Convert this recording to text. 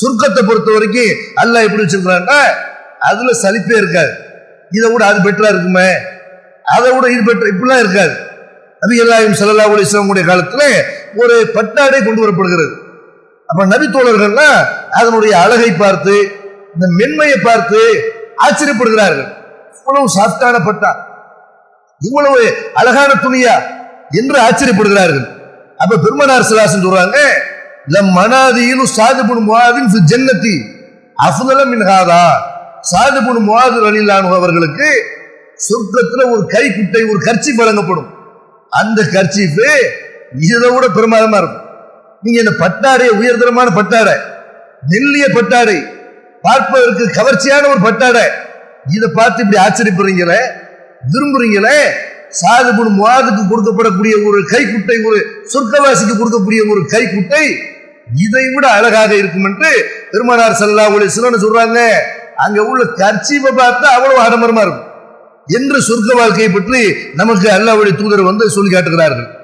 சுருக்கத்தை பொறுத்த வரைக்கும் அல்லாஹ் எப்படி வச்சிருக்கிறான்னா அதுல சலிப்பே இருக்காது. இதை விட அது பெட்டரா இருக்குமே. அதை விட இது பெட்டர் இப்படிலாம் இருக்காது. நபி அல்லாஹிம் சல்லா அலிஸ்லாமுடைய காலத்துல ஒரு பட்டாடை கொண்டு வரப்படுகிறது. அப்ப நபி தோழர்கள்னா அதனுடைய அழகை பார்த்து இந்த மென்மையை பார்த்து ஆச்சரியப்படுகிறார்கள். இவ்வளவு சாஃப்டான பட்டா இவ்வளவு அழகான துணியா என்று ஆச்சரியப்படுகிறார்கள். அப்ப பெருமனார் சிலாசன் சொல்றாங்க லம் மனாதியிலும் சாதுபுன் முவாதின் ஃபில் ஜன்னதி அஃதல மின் ஹாதா சாதுபுன் முவாது ரலில்லானு அவர்களுக்கு சொர்க்கத்தில் ஒரு கைக்குட்டை ஒரு கர்ச்சி வழங்கப்படும். அந்த கர்ச்சிப்பு இதை விட பிரமாதமா இருக்கும். நீங்க இந்த பட்டாடை உயர்தரமான பட்டாடை மெல்லிய பட்டாடை பார்ப்பதற்கு கவர்ச்சியான ஒரு பட்டாடை இதை பார்த்து இப்படி ஆச்சரியப்படுறீங்களே விரும்புறீங்களே? சாதுபுன் முவாதுக்கு கொடுக்கப்படக்கூடிய ஒரு கைக்குட்டை ஒரு சொர்க்கவாசிக்கு கொடுக்கக்கூடிய ஒரு கைக்குட்டை இதை விட அழகாக இருக்கும் என்று பெருமானார் சல்லா ஒளி சிலன்னு சொல்றாங்க. அங்க உள்ள கர்ச்சீப்பை பார்த்தா அவ்வளவு ஆடம்பரமா இருக்கும். என்று சொர்க்க வாழ்க்கையை பற்றி நமக்கு அல்லாவுடைய தூதர் வந்து சொல்லி காட்டுகிறார்கள்.